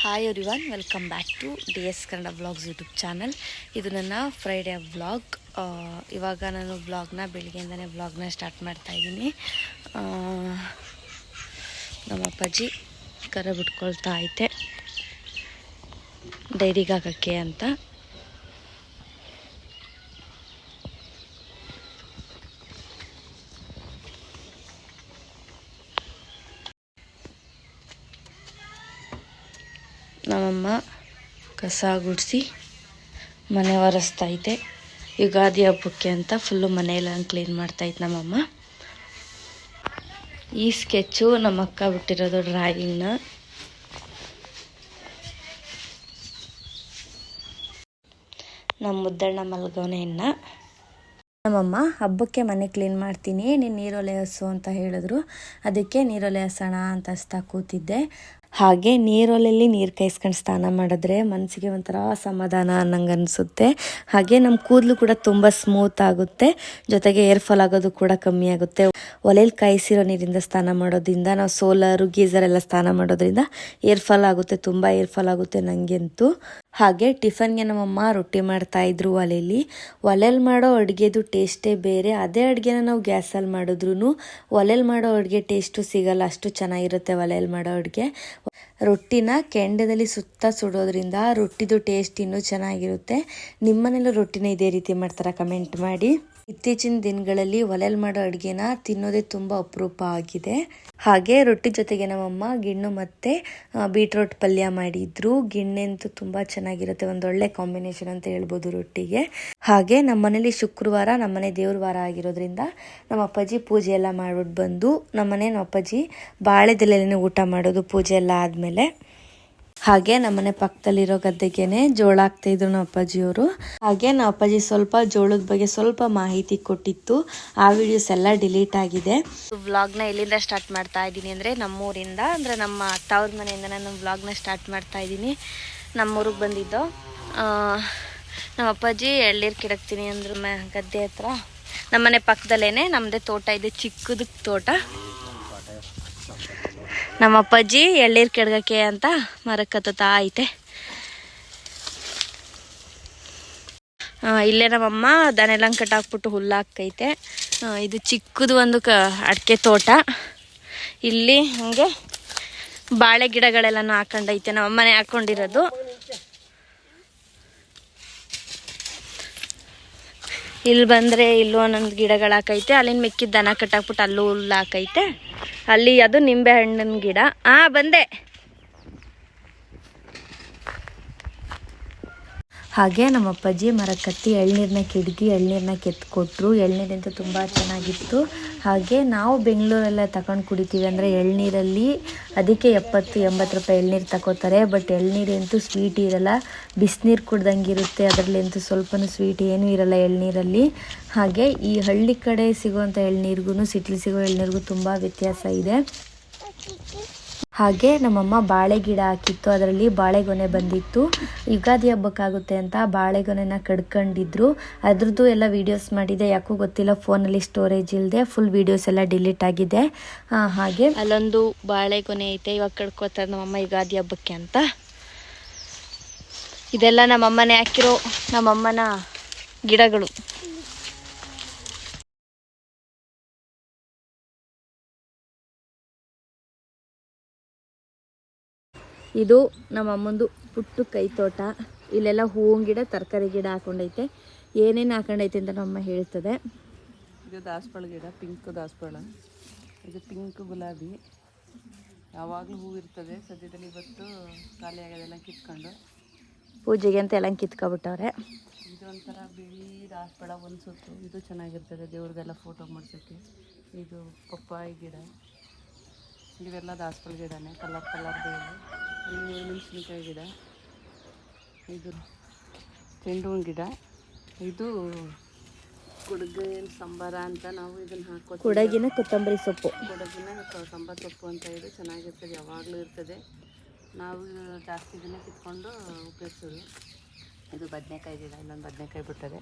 Hi everyone welcome back to D S Kannada vlogs YouTube channel ಇದು ನನ್ನ Friday vlog ಇವಾಗ ನಾನು ವ್ಲಾಗ್ನ ಬೆಳಿಗ್ಗೆಯಿಂದನೇ ವ್ಲಾಗ್ನ ಸ್ಟಾರ್ಟ್ ಮಾಡ್ತಾ ಇದ್ದೀನಿ. ನಮ್ಮ ಅಪ್ಪಾಜಿ ಕರ ಬಿಟ್ಕೊಳ್ತಾ ಐತೆ ಡೈರಿಗೆ ಅಂತ. ನಮ್ಮಮ್ಮ ಕಸ ಗುಡಿಸಿ ಮನೆ ಒರೆಸ್ತೈತೆ ಯುಗಾದಿ ಹಬ್ಬಕ್ಕೆ ಅಂತ ಫುಲ್ಲು ಮನೆಯೆಲ್ಲ ಕ್ಲೀನ್ ಮಾಡ್ತಾಯಿತ್ತು ನಮ್ಮಮ್ಮ. ಈ ಸ್ಕೆಚ್ಚು ನಮ್ಮ ಅಕ್ಕ ಬಿಟ್ಟಿರೋದು ಡ್ರಾಯಿಂಗ್ನ ನಮ್ಮ ಮುದ್ದಣ್ಣ ಮಲ್ಗವನೆಯನ್ನು ನಮ್ಮಮ್ಮ, ಹಬ್ಬಕ್ಕೆ ಮನೆ ಕ್ಲೀನ್ ಮಾಡ್ತೀನಿ, ನೀನು ನೀರೊಲೆ ಹಸು ಅಂತ ಹೇಳಿದ್ರು. ಅದಕ್ಕೆ ನೀರೊಲೆ ಹಸೋಣ ಅಂತ ಹಸ್ತಾ ಕೂತಿದ್ದೆ. ಹಾಗೆ ನೀರೊಲೆಯಲ್ಲಿ ನೀರು ಕಾಯಿಸ್ಕೊಂಡು ಸ್ನಾನ ಮಾಡಿದ್ರೆ ಮನಸ್ಸಿಗೆ ಒಂಥರ ಸಮಾಧಾನ ಅನ್ನಂಗೆ ಅನಿಸುತ್ತೆ. ಹಾಗೆ ನಮ್ಮ ಕೂದಲು ಕೂಡ ತುಂಬ ಸ್ಮೂತ್ ಆಗುತ್ತೆ. ಜೊತೆಗೆ ಏರ್ಫಾಲ್ ಆಗೋದು ಕೂಡ ಕಮ್ಮಿ ಆಗುತ್ತೆ. ಒಲೆಯಲ್ಲಿ ಕಾಯಿಸಿರೋ ನೀರಿಂದ ಸ್ನಾನ ಮಾಡೋದ್ರಿಂದ, ನಾವು ಸೋಲಾರು, ಗೀಸರ್ ಎಲ್ಲ ಸ್ನಾನ ಮಾಡೋದ್ರಿಂದ ಏರ್ ಫಾಲ್ ಆಗುತ್ತೆ, ತುಂಬ ಏರ್ಫಾಲ್ ಆಗುತ್ತೆ ನನಗಂತೂ ಹಾಗೆ ಟಿಫನ್ಗೆ ನಮ್ಮಮ್ಮ ರೊಟ್ಟಿ ಮಾಡ್ತಾ ಇದ್ರು ಒಲೆಯಲ್ಲಿ ಒಲೆಯಲ್ಲಿ ಮಾಡೋ ಅಡುಗೆದು ಟೇಸ್ಟೇ ಬೇರೆ. ಅದೇ ಅಡುಗೆನ ನಾವು ಗ್ಯಾಸಲ್ಲಿ ಮಾಡಿದ್ರು ಒಲೆಯಲ್ಲಿ ಮಾಡೋ ಅಡುಗೆ ಟೇಸ್ಟು ಸಿಗಲ್ಲ. ಅಷ್ಟು ಚೆನ್ನಾಗಿರುತ್ತೆ ಒಲೆಯಲ್ಲಿ ಮಾಡೋ ಅಡುಗೆ. ರೊಟ್ಟಿನ ಕೆಂಡದಲ್ಲಿ ಸುತ್ತ ಸುಡೋದ್ರಿಂದ ರೊಟ್ಟಿದು ಟೇಸ್ಟ್ ಇನ್ನೂ ಚೆನ್ನಾಗಿರುತ್ತೆ. ನಿಮ್ಮನೇಲೂ ರೊಟ್ಟಿನ ಇದೇ ರೀತಿ ಮಾಡ್ತಾರಾ? ಕಮೆಂಟ್ ಮಾಡಿ. ಇತ್ತೀಚಿನ ದಿನಗಳಲ್ಲಿ ಒಲೆಯಲ್ಲಿ ಮಾಡೋ ಅಡುಗೆನ ತಿನ್ನೋದೇ ತುಂಬ ಅಪರೂಪ ಆಗಿದೆ. ಹಾಗೆ ರೊಟ್ಟಿ ಜೊತೆಗೆ ನಮ್ಮಮ್ಮ ಗಿಣ್ಣು ಮತ್ತು ಬೀಟ್ರೋಟ್ ಪಲ್ಯ ಮಾಡಿದ್ರು. ಗಿಣ್ಣೆಂತೂ ತುಂಬ ಚೆನ್ನಾಗಿರುತ್ತೆ ಒಂದೊಳ್ಳೆ ಕಾಂಬಿನೇಷನ್ ಅಂತ ಹೇಳ್ಬೋದು ರೊಟ್ಟಿಗೆ. ಹಾಗೆ ನಮ್ಮ ಮನೇಲಿ ಶುಕ್ರವಾರ, ನಮ್ಮನೆ ದೇವ್ರ ವಾರ ಆಗಿರೋದ್ರಿಂದ ನಮ್ಮ ಅಪ್ಪಾಜಿ ಪೂಜೆ ಎಲ್ಲ ಮಾಡಿಬಿಟ್ಟು ಬಂದು ನಮ್ಮನೆ ನಮ್ಮ ಅಪ್ಪಾಜಿ ಬಾಳೆದೆಲೆನೇ ಊಟ ಮಾಡೋದು ಪೂಜೆ ಎಲ್ಲ ಆದಮೇಲೆ. ಹಾಗೆ ನಮ್ಮನೆ ಪಕ್ಕದಲ್ಲಿರೋ ಗದ್ದೆಗೆನೆ ಜೋಳ ಹಾಕ್ತಾ ಇದ್ರು ನಮ್ಮ ಅಪ್ಪಾಜಿಯವರು. ಹಾಗೆ ನಮ್ಮ ಅಪ್ಪಾಜಿ ಸ್ವಲ್ಪ ಜೋಳದ ಬಗ್ಗೆ ಸ್ವಲ್ಪ ಮಾಹಿತಿ ಕೊಟ್ಟಿತ್ತು. ಆ ವಿಡಿಯೋಸ್ ಎಲ್ಲ ಡಿಲೀಟ್ ಆಗಿದೆ. ವ್ಲಾಗ್ನ ಎಲ್ಲಿಂದ ಸ್ಟಾರ್ಟ್ ಮಾಡ್ತಾ ಇದ್ದೀನಿ ಅಂದರೆ ನಮ್ಮೂರಿಂದ, ಅಂದರೆ ನಮ್ಮ ತವ್ರ ಮನೆಯಿಂದ ನಾನು ವ್ಲಾಗ್ನ ಸ್ಟಾರ್ಟ್ ಮಾಡ್ತಾ ಇದ್ದೀನಿ. ನಮ್ಮೂರಿಗೆ ಬಂದಿದ್ದು. ನಮ್ಮ ಅಪ್ಪಾಜಿ ಎಳ್ಳೀರ್ ಕಿಡಕ್ತೀನಿ ಅಂದ್ರು ಮ ಗದ್ದೆ ಹತ್ರ. ನಮ್ಮನೆ ಪಕ್ಕದಲ್ಲೇ ನಮ್ಮದೇ ತೋಟ ಇದೆ ಚಿಕ್ಕದಕ್ಕೆ ತೋಟ. ನಮ್ಮ ಅಪ್ಪಾಜಿ ಎಳ್ಳೀರ್ ಕೆಡ್ಗಕ್ಕೆ ಅಂತ ಮರಕ್ಕೆ ಹತ್ತುತ್ತಾ ಐತೆ. ಇಲ್ಲೇ ನಮ್ಮಮ್ಮ ದನೆಲ್ಲ ಹುಲ್ಲು ಹಾಕೈತೆ ಇದು ಚಿಕ್ಕದು ಒಂದು ಕ, ಅಡಿಕೆ ತೋಟ. ಇಲ್ಲಿ ಹಂಗೆ ಬಾಳೆ ಗಿಡಗಳೆಲ್ಲನೂ ಹಾಕೊಂಡೈತೆ. ನಮ್ಮ ಮನೆ ಹಾಕೊಂಡಿರೋದು. ಇಲ್ಲಿ ಬಂದರೆ ಇಲ್ಲೂ ಒಂದೊಂದು ಗಿಡಗಳು ಹಾಕೈತೆ. ಅಲ್ಲಿನ ಮಿಕ್ಕಿದ ದನ ಕಟ್ಟಾಕ್ಬಿಟ್ಟು ಅಲ್ಲೂ ಹುಲ್ಲು ಹಾಕೈತೆ. ಅಲ್ಲಿ ಅದು ನಿಂಬೆ ಹಣ್ಣಿನ ಗಿಡ. ಆ, ಬಂದೆ. ಹಾಗೆ ನಮ್ಮ ಅಪ್ಪಾಜಿ ಮರ ಕತ್ತಿ ಎಳ್ನೀರನ್ನ ಕಿಡ್ಗಿ ಎಳ್ನೀರನ್ನ ಕೆತ್ತಿಕೊಟ್ರು ಎಳ್ನೀರಂತೂ ತುಂಬ ಚೆನ್ನಾಗಿತ್ತು. ಹಾಗೆ ನಾವು ಬೆಂಗಳೂರೆಲ್ಲ ತಗೊಂಡು ಕುಡಿತೀವಿ ಅಂದರೆ ಎಳ್ನೀರಲ್ಲಿ ಅದಕ್ಕೆ ಎಪ್ಪತ್ತು, ಎಂಬತ್ತು ರೂಪಾಯಿ ಎಳ್ನೀರು ತಗೋತಾರೆ ಬಟ್ ಎಳ್ನೀರಂತೂ ಸ್ವೀಟ್ ಇರಲ್ಲ. ಬಿಸಿನೀರು ಕುಡ್ದಂಗೆ ಇರುತ್ತೆ ಅದರಲ್ಲಂತೂ ಸ್ವಲ್ಪನೂ ಸ್ವೀಟ್ ಏನೂ ಇರಲ್ಲ ಎಳ್ನೀರಲ್ಲಿ. ಹಾಗೆ ಈ ಹಳ್ಳಿ ಕಡೆ ಸಿಗುವಂಥ ಎಳ್ನೀರಿಗೂ ಸಿಟ್ಲಿ ಸಿಗೋ ಎಳ್ನೀರಿಗೂ ತುಂಬ ವ್ಯತ್ಯಾಸ ಇದೆ. ಹಾಗೆ ನಮ್ಮಮ್ಮ ಬಾಳೆ ಗಿಡ ಹಾಕಿತ್ತು, ಅದರಲ್ಲಿ ಬಾಳೆಗೊನೆ ಬಂದಿತ್ತು. ಯುಗಾದಿ ಹಬ್ಬಕ್ಕಾಗುತ್ತೆ ಅಂತ ಬಾಳೆಗೊನೆನ ಕಡ್ಕೊಂಡಿದ್ರು. ಅದ್ರದ್ದು ಎಲ್ಲ ವೀಡಿಯೋಸ್ ಮಾಡಿದೆ, ಯಾಕೋ ಗೊತ್ತಿಲ್ಲ ಫೋನಲ್ಲಿ ಸ್ಟೋರೇಜ್ ಇಲ್ಲದೆ ಫುಲ್ ವೀಡಿಯೋಸ್ ಎಲ್ಲ ಡಿಲೀಟ್ ಆಗಿದೆ. ಹಾಗೆ. ಅಲ್ಲೊಂದು ಬಾಳೆಗೊನೆ ಐತೆ, ಇವಾಗ ಕಡ್ಕೋತಾರೆ ನಮ್ಮಮ್ಮ ಯುಗಾದಿ ಹಬ್ಬಕ್ಕೆ ಅಂತ. ಇದೆಲ್ಲ ನಮ್ಮಮ್ಮನೇ ಹಾಕಿರೋ ನಮ್ಮಮ್ಮನ ಗಿಡಗಳು. ಇದು ನಮ್ಮ ಅಮ್ಮಂದು ಪುಟ್ಟು ಕೈ ತೋಟ. ಇಲ್ಲೆಲ್ಲ ಹೂವಿನ ಗಿಡ ತರಕಾರಿ ಗಿಡ ಹಾಕೊಂಡೈತೆ. ಏನೇನು ಹಾಕೊಂಡೈತೆ ಅಂತ ನಮ್ಮ ಹೇಳ್ತದೆ. ಇದು ದಾಸವಾಳ ಗಿಡ ಪಿಂಕ್ ದಾಸವಾಳ. ಇದು ಪಿಂಕ್ ಗುಲಾಬಿ. ಯಾವಾಗಲೂ ಹೂ ಇರ್ತದೆ. ಸದ್ಯದಲ್ಲಿ ಇವತ್ತು ಖಾಲಿ ಆಗೋದೆಲ್ಲ ಕಿತ್ಕೊಂಡು. ಪೂಜೆಗೆ ಅಂತ ಎಲ್ಲ ಕಿತ್ಕೊಬಿಟ್ಟವ್ರೆ. ಇದು ಒಂಥರ ಬಿಳಿ ದಾಸವಾಳ ಒಂದು ಸುತ್ತು. ಇದು ಚೆನ್ನಾಗಿರ್ತದೆ ದೇವ್ರದ್ದೆಲ್ಲ ಫೋಟೋ ಮಾಡ್ಸೋಕ್ಕೆ. ಇದು ಪಪ್ಪಾಯಿ ಗಿಡ. ಇವೆಲ್ಲ ದಾಸವಾಳ ಗಿಡನೇ ಕಲರ್ ಕಲರ್ ಬೇವು ಇಲ್ಲಿ ಮೆಣಸಿನಕಾಯಿ ಗಿಡ. ಇದು ಚೆಂಡು ಹೂವಿನ ಗಿಡ. ಇದು ಕುಡುಗೆ ಸಂಬಾರ ಅಂತ ನಾವು ಇದನ್ನು ಹಾಕೋತೀವಿ. ಕೊಡಗಿನ ಕೊತ್ತಂಬರಿ ಸೊಪ್ಪು. ಕೊಡಗಿನ ಸಾಂಬಾರು ಸೊಪ್ಪು ಅಂತ ಇದು ಚೆನ್ನಾಗಿರ್ತದೆ ಯಾವಾಗಲೂ ಇರ್ತದೆ. ನಾವು ಜಾಸ್ತಿ ದಿನ ಕಿತ್ಕೊಂಡು ಉಪಯೋಗಿಸೋದು. ಇದು ಬದನೆಕಾಯಿ ಗಿಡ ಇನ್ನೊಂದು ಬದನೆಕಾಯಿ ಬಿಟ್ಟದೆ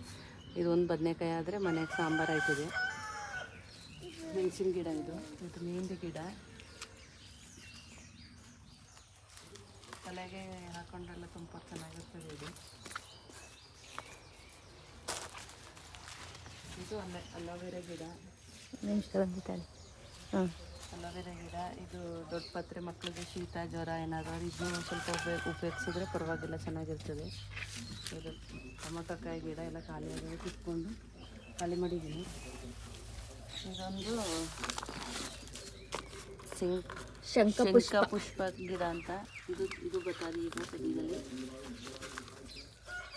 ಇದು ಒಂದು ಬದನೆಕಾಯಿ ಆದರೆ ಮನೆಗೆ ಸಾಂಬಾರು ಆಯ್ತದೆ. ಮೆಣಸಿನ ಗಿಡ ಇದು ಇದು ಮೆಹಂದಿ ಗಿಡ. ತಲೆಗೆ ಹಾಕೊಂಡ್ರೆಲ್ಲ ತುಂಬ ಚೆನ್ನಾಗಿರ್ತದೆ ಇದು ಇದು ಅಲ್ಲ ಅಲೋವೆರಾ ಗಿಡ. ನಿಮಿಷ ಬಂದಿದ್ದಾಳೆ ಹಾಂ ಅಲೋವೆರಾ ಗಿಡ ಇದು ದೊಡ್ಡ ಪತ್ರೆ ಮಕ್ಕಳಿಗೆ ಶೀತ ಜ್ವರ ಏನಾದರೂ ಇದನ್ನು ಸ್ವಲ್ಪ ಉಪಯೋಗ ಉಪಯೋಗಿಸಿದ್ರೆ ಪರವಾಗಿಲ್ಲ ಚೆನ್ನಾಗಿರ್ತದೆ. ಇದು ಟೊಮೊಟೊಕಾಯಿ ಗಿಡ ಎಲ್ಲ ಖಾಲಿ ಆಗಿದೆ ಕಿತ್ಕೊಂಡು ಖಾಲಿ ಮಾಡಿದ್ದೀನಿ. ಇದೊಂದು ಸಿಂಕ್. ಶಂಖ ಶಂಖ ಪುಷ್ಪ ಗಿಡ ಅಂತ. ಇದು ಇದು ಗೊತ್ತಾದ ಈಗ ಸದ್ಯದಲ್ಲಿ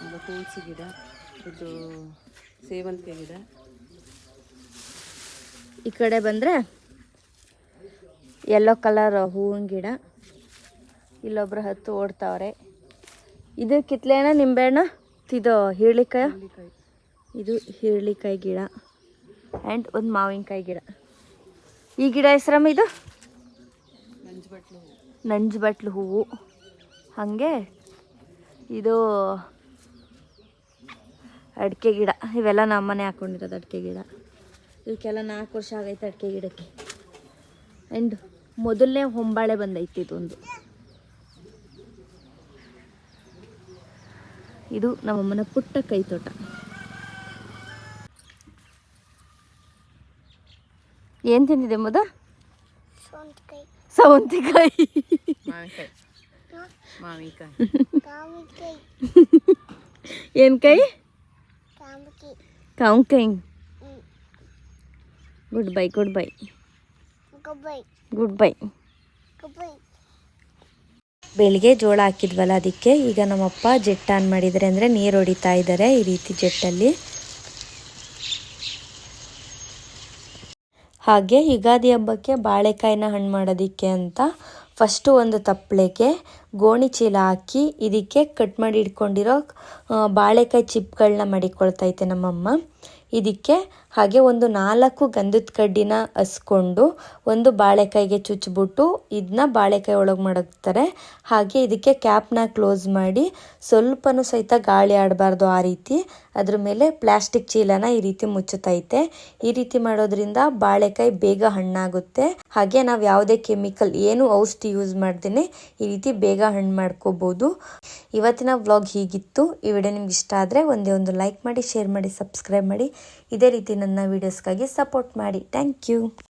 ಇದು ತುಳಸಿ ಗಿಡ ಇದು ಸೇವಂತಿಗೆ ಗಿಡ. ಈ ಕಡೆ ಬಂದರೆ ಯೆಲ್ಲೋ ಕಲರ್ ಹೂವಿನ ಗಿಡ. ಇಲ್ಲೊಬ್ರು ಹತ್ತು ಓಡ್ತಾವ್ರೆ. ಇದು ಕಿತ್ಲೇನ ನಿಂಬೆಣ್ಣ ಇದು ಹೀರ್ಳಿಕಾಯ ಹುಳ್ಳಿಕಾಯಿ ಇದು ಹೀರ್ಳಿಕಾಯಿ ಗಿಡ. ಆ್ಯಂಡ್ ಒಂದು ಮಾವಿನಕಾಯಿ ಗಿಡ. ಈ ಗಿಡ ಹೆಸ್ರಮ್ಮ ಇದು? ನಂಜುಬಟ್ಲು ನಂಜು ಬಟ್ಲು ಹೂವು. ಹಾಗೆ ಇದು ಅಡಿಕೆ ಗಿಡ. ಇವೆಲ್ಲ ನಮ್ಮನೆ ಹಾಕೊಂಡಿರೋದು ಅಡಿಕೆ ಗಿಡ. ಇವಕ್ಕೆಲ್ಲ ನಾಲ್ಕು ವರ್ಷ ಆಗೈತೆ ಅಡಿಕೆ ಗಿಡಕ್ಕೆ. ಆ್ಯಂಡ್ ಮೊದಲನೇ ಹೊಂಬಾಳೆ ಬಂದೈತೆ ಇದೊಂದು. ಇದು ನಮ್ಮಮ್ಮನ ಪುಟ್ಟ ಕೈ ತೋಟ ಏನು ತಿಂದಿದೆ ಮುದ? ಸೌಂತಿಕಾಯಿ ಏನು ಕೈ ಕಾಂಕೈ good bye good bye good bye ಬೆಳಿಗ್ಗೆ ಜೋಳ ಹಾಕಿದ್ವಲ್ಲ ಅದಕ್ಕೆ ಈಗ ನಮ್ಮಪ್ಪ ಜೆಟ್ ಆನ್ ಮಾಡಿದ್ದಾರೆ ಅಂದರೆ ನೀರು ಹೊಡಿತಾ ಇದ್ದಾರೆ ಈ ರೀತಿ ಜೆಟ್ಟಲ್ಲಿ. ಹಾಗೆ ಯುಗಾದಿ ಹಬ್ಬಕ್ಕೆ ಬಾಳೆಕಾಯಿನ ಹಣ್ಣು ಮಾಡೋದಕ್ಕೆ ಅಂತ ಫಸ್ಟು ಒಂದು ತಪ್ಪಲೆಗೆ ಗೋಣಿ ಚೀಲ ಹಾಕಿ ಇದಕ್ಕೆ ಕಟ್ ಮಾಡಿ ಇಟ್ಕೊಂಡಿರೋ ಬಾಳೆಕಾಯಿ ಚಿಪ್ಗಳನ್ನ ಮಡಿಕೊಳ್ತೈತೆ ನಮ್ಮಮ್ಮ. ಇದಕ್ಕೆ ಹಾಗೆ ಒಂದು ನಾಲ್ಕು ಗಂಧದ ಕಡ್ಡಿನ ಹಸ್ಕೊಂಡು ಒಂದು ಬಾಳೆಕಾಯಿಗೆ ಚುಚ್ಚಿಬಿಟ್ಟು ಇದನ್ನ ಬಾಳೆಕಾಯಿ ಒಳಗೆ ಮಡಗ್ತಾರೆ. ಹಾಗೆ ಇದಕ್ಕೆ ಕ್ಯಾಪ್ನ ಕ್ಲೋಸ್ ಮಾಡಿ ಸ್ವಲ್ಪನೂ ಸಹಿತ ಗಾಳಿ ಆಡಬಾರ್ದು ಆ ರೀತಿ. ಅದ್ರ ಮೇಲೆ ಪ್ಲಾಸ್ಟಿಕ್ ಚೀಲನ ಈ ರೀತಿ ಮುಚ್ಚುತ್ತೈತೆ. ಈ ರೀತಿ ಮಾಡೋದ್ರಿಂದ ಬಾಳೆಕಾಯಿ ಬೇಗ ಹಣ್ಣಾಗುತ್ತೆ. ಹಾಗೆ ನಾವು ಯಾವುದೇ ಕೆಮಿಕಲ್, ಏನು ಔಷಧಿ ಯೂಸ್ ಮಾಡ್ದೇನೆ ಈ ರೀತಿ ಬೇಗ ಹಣ್ಣು ಮಾಡ್ಕೋಬಹುದು ಇವತ್ತಿನ ವ್ಲಾಗ್ ಹೀಗಿತ್ತು. ಈ ವಿಡಿಯೋ ನಿಮ್ಗೆ ಇಷ್ಟ ಆದರೆ ಒಂದೇ ಒಂದು ಲೈಕ್ ಮಾಡಿ, ಶೇರ್ ಮಾಡಿ, ಸಬ್ಸ್ಕ್ರೈಬ್ ಮಾಡಿ. ಇದೇ ರೀತಿ ನನ್ನ ವೀಡಿಯೋಸ್ಗಾಗಿ ಸಪೋರ್ಟ್ ಮಾಡಿ. Thank you